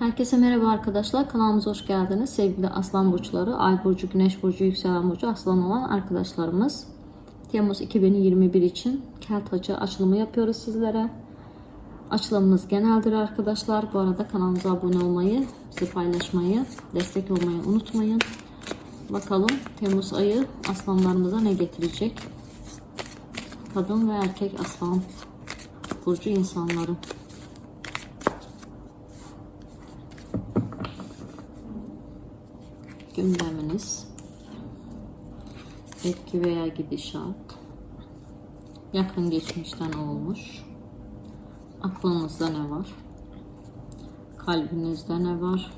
Herkese merhaba arkadaşlar. Kanalımıza hoş geldiniz. Sevgili Aslan Burçları, Ay Burcu, Güneş Burcu, Yükselen Burcu, Aslan olan arkadaşlarımız. Temmuz 2021 için Kelt Hacı açılımı yapıyoruz sizlere. Açılımımız geneldir arkadaşlar. Bu arada kanalımıza abone olmayı, bizi paylaşmayı, destek olmayı unutmayın. Bakalım Temmuz ayı aslanlarımıza ne getirecek? Kadın ve erkek aslan burcu insanları. Gündeminiz, etki veya gidişat, yakın geçmişten olmuş, aklınızda ne var, kalbinizde ne var,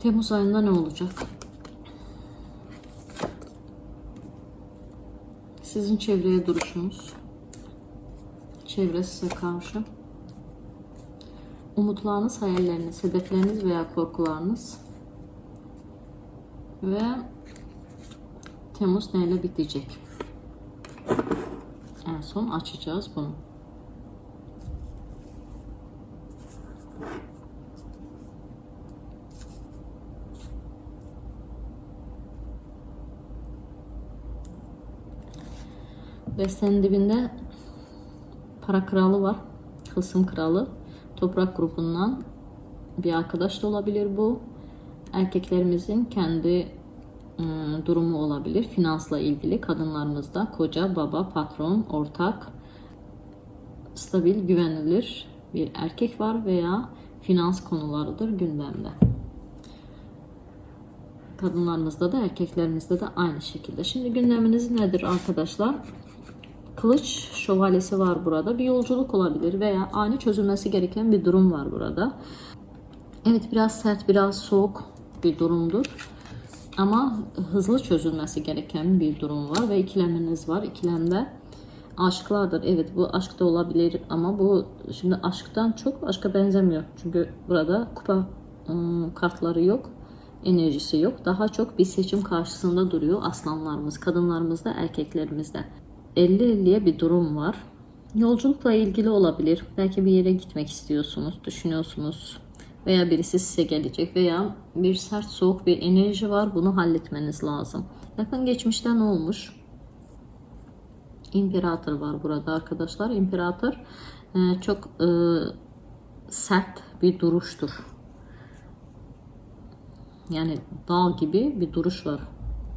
Temmuz ayında ne olacak? Sizin çevreye duruşunuz, çevre size karşı umutlarınız, hayalleriniz, hedefleriniz veya korkularınız ve Temmuz neyle bitecek? En son açacağız bunu. Destenin dibinde para kralı var. Tılsım kralı. Toprak grubundan bir arkadaş da olabilir bu. Erkeklerimizin kendi ıı, durumu olabilir. Finansla ilgili kadınlarımızda koca, baba, patron, ortak, stabil, güvenilir bir erkek var veya finans konularıdır gündemde. Kadınlarımızda da erkeklerimizde de aynı şekilde. Şimdi gündeminiz nedir arkadaşlar? Kılıç şövalyesi var burada. Bir yolculuk olabilir veya ani çözülmesi gereken bir durum var burada. Evet biraz sert, biraz soğuk bir durumdur. Ama hızlı çözülmesi gereken bir durum var ve ikileminiz var. İkilemde aşklardır. Evet bu aşk da olabilir ama bu şimdi aşktan çok aşka benzemiyor. Çünkü burada kupa ıı, kartları yok. Enerjisi yok. Daha çok bir seçim karşısında duruyor aslanlarımız, kadınlarımızda, erkeklerimizde. 50-50'ye bir durum var. Yolculukla ilgili olabilir. Belki bir yere gitmek istiyorsunuz, düşünüyorsunuz. Veya birisi size gelecek veya bir sert soğuk bir enerji var. Bunu halletmeniz lazım. Yakın geçmişte ne olmuş? İmparator var burada arkadaşlar. İmparator e, çok e, sert bir duruştur. Yani dağ gibi bir duruş var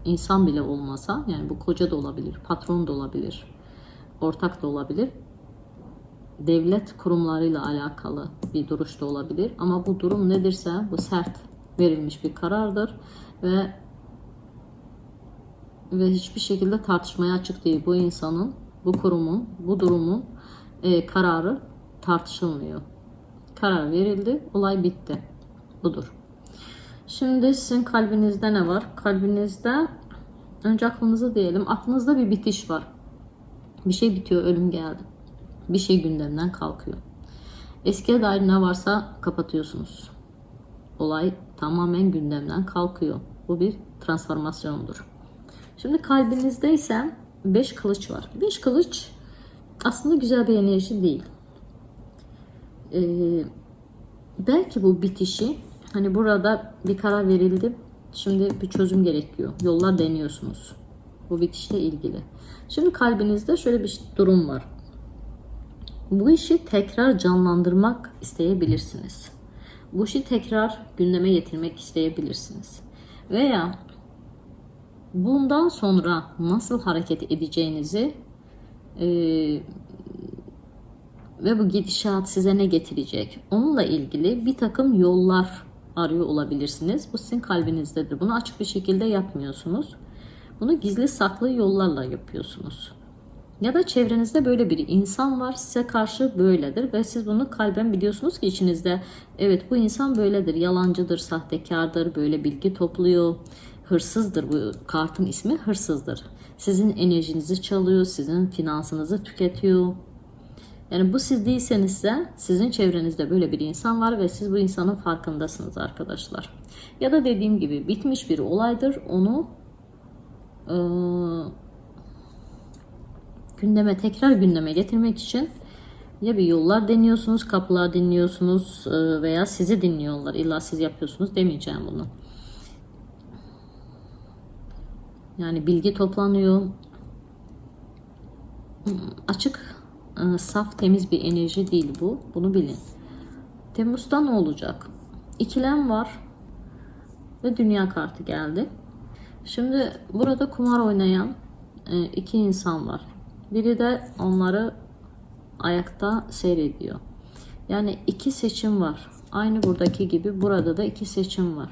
insan bile olmasa yani bu koca da olabilir, patron da olabilir, ortak da olabilir. Devlet kurumlarıyla alakalı bir duruş da olabilir. Ama bu durum nedirse bu sert verilmiş bir karardır ve ve hiçbir şekilde tartışmaya açık değil. Bu insanın, bu kurumun, bu durumun e, kararı tartışılmıyor. Karar verildi, olay bitti. Budur. Şimdi sizin kalbinizde ne var? Kalbinizde önce aklınızı diyelim. Aklınızda bir bitiş var. Bir şey bitiyor, ölüm geldi. Bir şey gündemden kalkıyor. Eskiye dair ne varsa kapatıyorsunuz. Olay tamamen gündemden kalkıyor. Bu bir transformasyondur. Şimdi kalbinizde ise 5 kılıç var. 5 kılıç aslında güzel bir enerji değil. Ee, belki bu bitişi Hani burada bir karar verildi. Şimdi bir çözüm gerekiyor. Yollar deniyorsunuz. Bu bitişle ilgili. Şimdi kalbinizde şöyle bir durum var. Bu işi tekrar canlandırmak isteyebilirsiniz. Bu işi tekrar gündeme getirmek isteyebilirsiniz. Veya bundan sonra nasıl hareket edeceğinizi e, ve bu gidişat size ne getirecek onunla ilgili bir takım yollar arıyor olabilirsiniz. Bu sizin kalbinizdedir. Bunu açık bir şekilde yapmıyorsunuz. Bunu gizli saklı yollarla yapıyorsunuz. Ya da çevrenizde böyle bir insan var size karşı böyledir ve siz bunu kalben biliyorsunuz ki içinizde evet bu insan böyledir, yalancıdır, sahtekardır, böyle bilgi topluyor, hırsızdır bu kartın ismi hırsızdır. Sizin enerjinizi çalıyor, sizin finansınızı tüketiyor, yani bu siz değilseniz de sizin çevrenizde böyle bir insan var ve siz bu insanın farkındasınız arkadaşlar. Ya da dediğim gibi bitmiş bir olaydır. Onu e, gündeme tekrar gündeme getirmek için ya bir yollar deniyorsunuz, kapılar dinliyorsunuz e, veya sizi dinliyorlar. İlla siz yapıyorsunuz demeyeceğim bunu. Yani bilgi toplanıyor. Açık, saf, temiz bir enerji değil bu. Bunu bilin. Temmuz'da ne olacak? İkilem var ve dünya kartı geldi. Şimdi burada kumar oynayan e, iki insan var. Biri de onları ayakta seyrediyor. Yani iki seçim var. Aynı buradaki gibi burada da iki seçim var.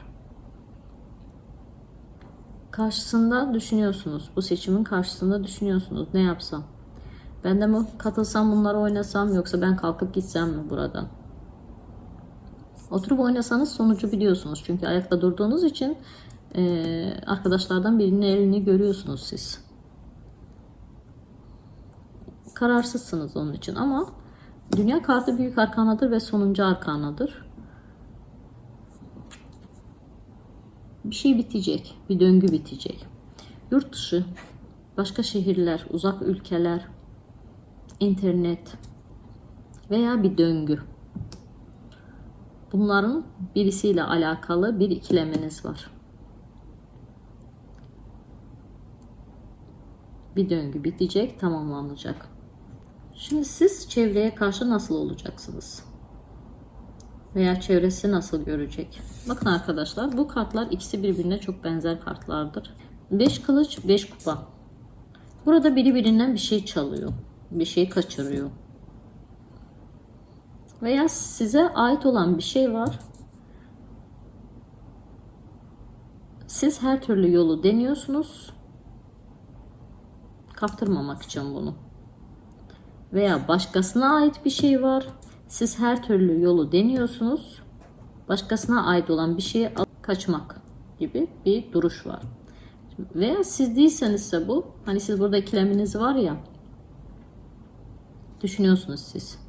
Karşısında düşünüyorsunuz. Bu seçimin karşısında düşünüyorsunuz. Ne yapsam? Ben de mi katılsam bunları oynasam yoksa ben kalkıp gitsem mi buradan? Oturup oynasanız sonucu biliyorsunuz. Çünkü ayakta durduğunuz için eee, arkadaşlardan birinin elini görüyorsunuz siz. Kararsızsınız onun için ama dünya kartı büyük arkanadır ve sonuncu arkanadır. Bir şey bitecek, bir döngü bitecek. Yurt dışı, başka şehirler, uzak ülkeler, internet veya bir döngü. Bunların birisiyle alakalı bir ikileminiz var. Bir döngü bitecek, tamamlanacak. Şimdi siz çevreye karşı nasıl olacaksınız? Veya çevresi nasıl görecek? Bakın arkadaşlar bu kartlar ikisi birbirine çok benzer kartlardır. 5 kılıç, 5 kupa. Burada biri birinden bir şey çalıyor. Bir şey kaçırıyor. Veya size ait olan bir şey var. Siz her türlü yolu deniyorsunuz. Kaptırmamak için bunu. Veya başkasına ait bir şey var. Siz her türlü yolu deniyorsunuz. Başkasına ait olan bir alıp kaçmak gibi bir duruş var. Veya siz değilsenizse bu, hani siz burada ikileminiz var ya, düşünüyorsunuz siz.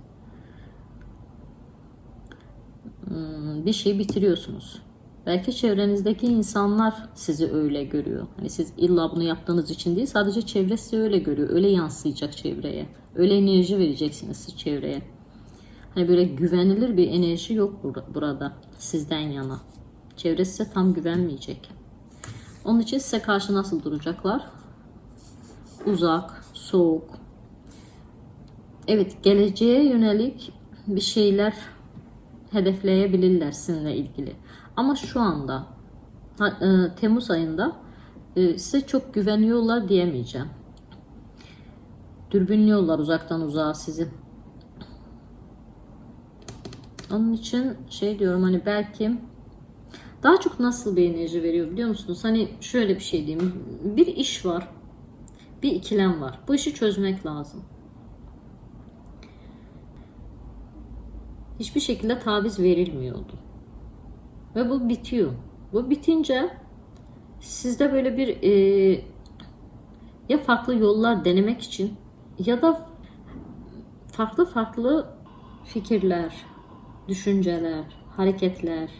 Hmm, bir şey bitiriyorsunuz. Belki çevrenizdeki insanlar sizi öyle görüyor. Hani siz illa bunu yaptığınız için değil, sadece çevre sizi öyle görüyor. Öyle yansıyacak çevreye. Öyle enerji vereceksiniz siz çevreye. Hani böyle güvenilir bir enerji yok bur- burada sizden yana. Çevre size tam güvenmeyecek. Onun için size karşı nasıl duracaklar? Uzak, soğuk. Evet, geleceğe yönelik bir şeyler hedefleyebilirler sizinle ilgili. Ama şu anda e, Temmuz ayında e, size çok güveniyorlar diyemeyeceğim. Dürbünlüyorlar uzaktan uzağa sizi. Onun için şey diyorum hani belki daha çok nasıl bir enerji veriyor biliyor musunuz? Hani şöyle bir şey diyeyim. Bir iş var. Bir ikilem var. Bu işi çözmek lazım. Hiçbir şekilde taviz verilmiyordu. Ve bu bitiyor. Bu bitince sizde böyle bir e, ya farklı yollar denemek için ya da farklı farklı fikirler, düşünceler, hareketler,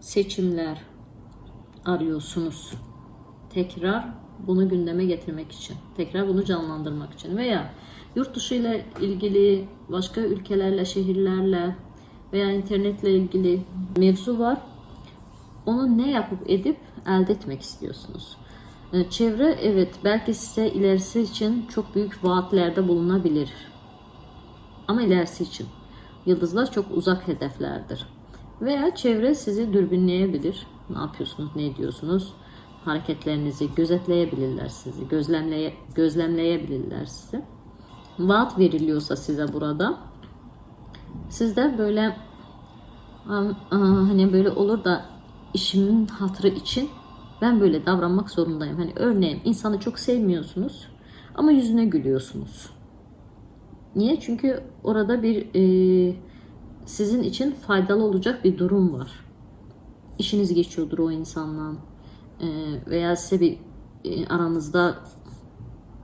seçimler arıyorsunuz. Tekrar bunu gündeme getirmek için, tekrar bunu canlandırmak için veya yurt dışı ile ilgili başka ülkelerle, şehirlerle veya internetle ilgili mevzu var. Onu ne yapıp edip elde etmek istiyorsunuz. Ee, Çevre evet belki size ilerisi için çok büyük vaatlerde bulunabilir. Ama ilerisi için. Yıldızlar çok uzak hedeflerdir. Veya çevre sizi dürbünleyebilir. Ne yapıyorsunuz, ne ediyorsunuz? Hareketlerinizi gözetleyebilirler sizi. Gözlemleye, gözlemleyebilirler sizi. Vaat veriliyorsa size burada. Siz de böyle "Am- aa, hani böyle olur da işimin hatırı için ben böyle davranmak zorundayım. Hani örneğin insanı çok sevmiyorsunuz ama yüzüne gülüyorsunuz. Niye? Çünkü orada bir e, sizin için faydalı olacak bir durum var. İşiniz geçiyordur o insanla E, veya size bir e, aranızda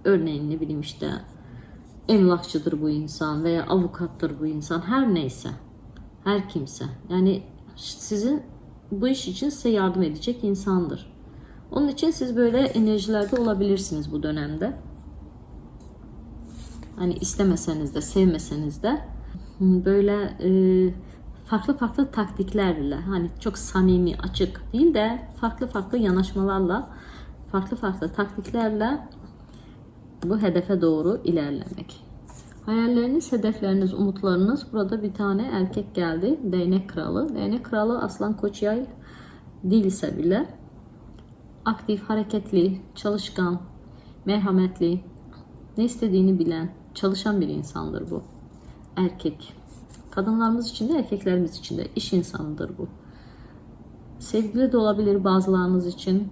örneğin ne bileyim işte emlakçıdır bu insan veya avukattır bu insan her neyse her kimse yani sizin bu iş için size yardım edecek insandır. Onun için siz böyle enerjilerde olabilirsiniz bu dönemde. Hani istemeseniz de sevmeseniz de böyle e, farklı farklı taktiklerle hani çok samimi açık değil de farklı farklı yanaşmalarla farklı farklı taktiklerle bu hedefe doğru ilerlemek. Hayalleriniz, hedefleriniz, umutlarınız. Burada bir tane erkek geldi. Değnek kralı. Değnek kralı aslan koç yay değilse bile aktif, hareketli, çalışkan, merhametli, ne istediğini bilen, çalışan bir insandır bu. Erkek. Kadınlarımız için de erkeklerimiz için de iş insanıdır bu. Sevgili de olabilir bazılarınız için,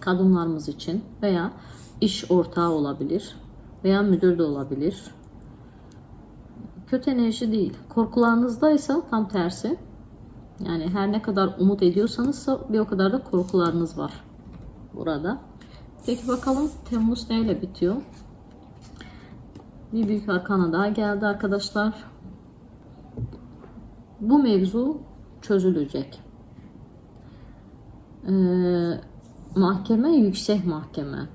kadınlarımız için veya iş ortağı olabilir veya müdür de olabilir. Kötü enerji değil. Korkularınızdaysa tam tersi. Yani her ne kadar umut ediyorsanız bir o kadar da korkularınız var burada. Peki bakalım Temmuz neyle bitiyor? Bir büyük arkana daha geldi arkadaşlar. Bu mevzu çözülecek. Ee, mahkeme yüksek mahkeme.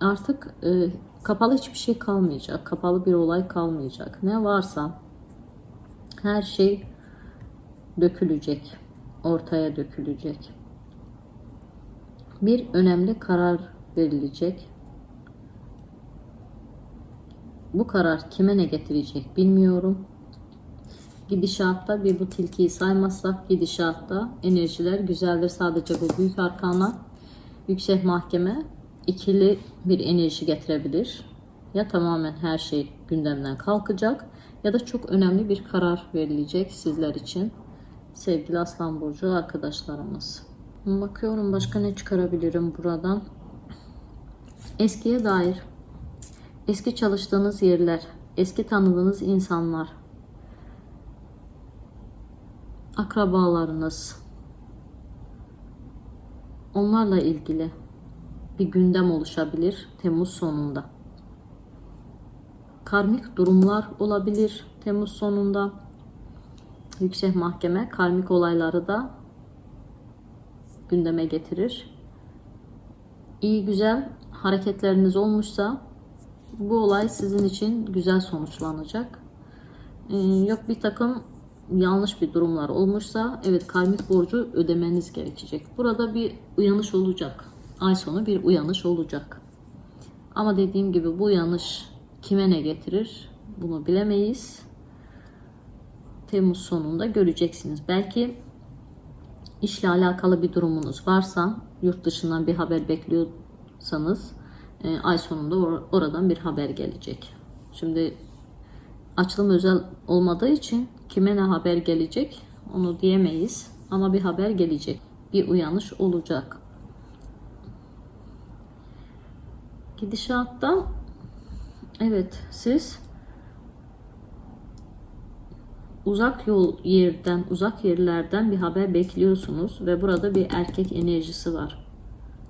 Artık e, kapalı hiçbir şey kalmayacak. Kapalı bir olay kalmayacak. Ne varsa her şey dökülecek. Ortaya dökülecek. Bir önemli karar verilecek. Bu karar kime ne getirecek bilmiyorum. Gidişatta bir bu tilkiyi saymazsak gidişatta enerjiler güzeldir. Sadece bu büyük arkana yüksek mahkeme ikili bir enerji getirebilir. Ya tamamen her şey gündemden kalkacak ya da çok önemli bir karar verilecek sizler için. Sevgili Aslan Burcu arkadaşlarımız. Bakıyorum başka ne çıkarabilirim buradan. Eskiye dair eski çalıştığınız yerler, eski tanıdığınız insanlar, akrabalarınız, onlarla ilgili bir gündem oluşabilir Temmuz sonunda. Karmik durumlar olabilir Temmuz sonunda. Yüksek Mahkeme karmik olayları da gündeme getirir. İyi güzel hareketleriniz olmuşsa bu olay sizin için güzel sonuçlanacak. Ee, yok bir takım yanlış bir durumlar olmuşsa evet karmik borcu ödemeniz gerekecek. Burada bir uyanış olacak. Ay sonu bir uyanış olacak. Ama dediğim gibi bu uyanış kime ne getirir bunu bilemeyiz. Temmuz sonunda göreceksiniz. Belki işle alakalı bir durumunuz varsa yurt dışından bir haber bekliyorsanız e, ay sonunda or- oradan bir haber gelecek. Şimdi açılım özel olmadığı için kime ne haber gelecek onu diyemeyiz ama bir haber gelecek. Bir uyanış olacak. Gidişatta evet siz uzak yol yerden, uzak yerlerden bir haber bekliyorsunuz ve burada bir erkek enerjisi var.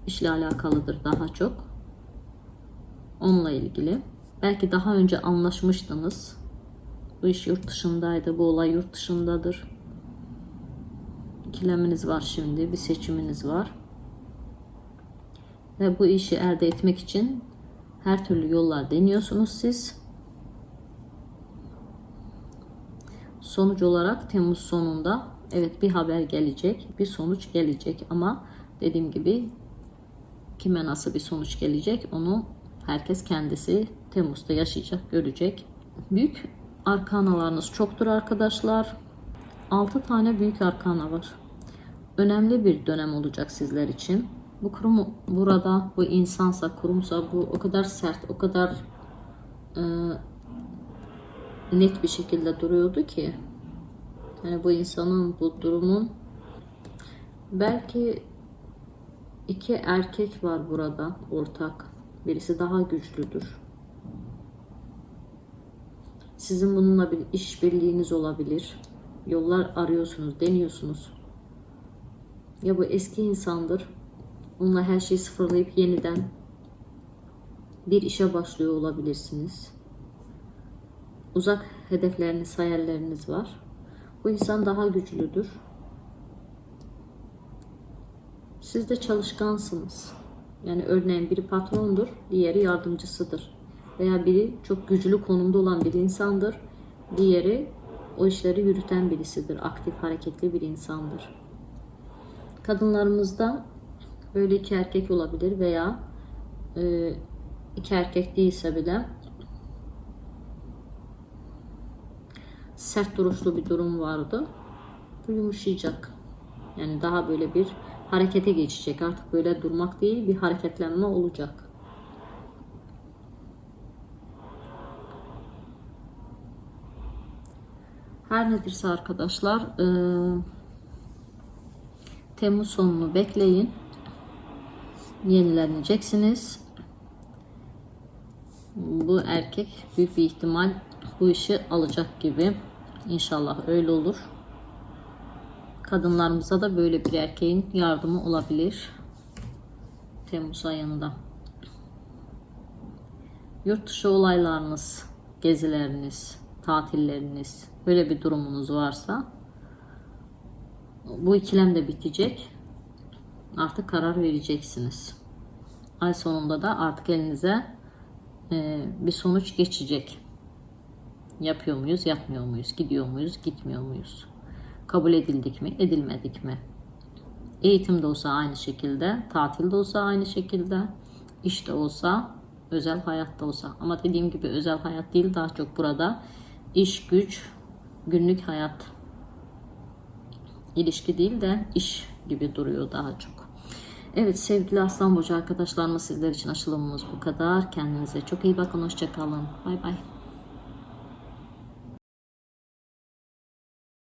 İşle alakalıdır daha çok. Onunla ilgili. Belki daha önce anlaşmıştınız. Bu iş yurt dışındaydı, bu olay yurt dışındadır. İkileminiz var şimdi, bir seçiminiz var. Ve bu işi elde etmek için her türlü yollar deniyorsunuz siz. Sonuç olarak Temmuz sonunda evet bir haber gelecek, bir sonuç gelecek ama dediğim gibi kime nasıl bir sonuç gelecek onu herkes kendisi Temmuz'da yaşayacak, görecek. Büyük arkanalarınız çoktur arkadaşlar. 6 tane büyük arkana var. Önemli bir dönem olacak sizler için. Bu kurum burada bu insansa kurumsa bu o kadar sert, o kadar e, net bir şekilde duruyordu ki yani bu insanın bu durumun belki iki erkek var burada ortak. Birisi daha güçlüdür. Sizin bununla bir işbirliğiniz olabilir. Yollar arıyorsunuz, deniyorsunuz. Ya bu eski insandır. Onunla her şeyi sıfırlayıp yeniden bir işe başlıyor olabilirsiniz. Uzak hedefleriniz, hayalleriniz var. Bu insan daha güçlüdür. Siz de çalışkansınız. Yani örneğin biri patrondur, diğeri yardımcısıdır. Veya biri çok güçlü konumda olan bir insandır, diğeri o işleri yürüten birisidir. Aktif, hareketli bir insandır. Kadınlarımızda böyle iki erkek olabilir veya e, iki erkek değilse bile sert duruşlu bir durum vardı. Bu yumuşayacak. Yani daha böyle bir harekete geçecek. Artık böyle durmak değil bir hareketlenme olacak. Her nedirse arkadaşlar eee, Temmuz sonunu bekleyin. Yenileneceksiniz. Bu erkek büyük bir ihtimal bu işi alacak gibi. İnşallah öyle olur. Kadınlarımıza da böyle bir erkeğin yardımı olabilir. Temmuz ayında. Yurt dışı olaylarınız, gezileriniz, tatilleriniz, böyle bir durumunuz varsa bu ikilem de bitecek. Artık karar vereceksiniz. Ay sonunda da artık elinize e, bir sonuç geçecek. Yapıyor muyuz, yapmıyor muyuz? Gidiyor muyuz, gitmiyor muyuz? Kabul edildik mi, edilmedik mi? Eğitim de olsa aynı şekilde, tatil de olsa aynı şekilde, işte olsa, özel hayatta olsa. Ama dediğim gibi özel hayat değil daha çok burada iş, güç, günlük hayat ilişki değil de iş gibi duruyor daha çok. Evet sevgili Aslan Burcu arkadaşlarımız sizler için açılımımız bu kadar. Kendinize çok iyi bakın. Hoşçakalın. Bay bay.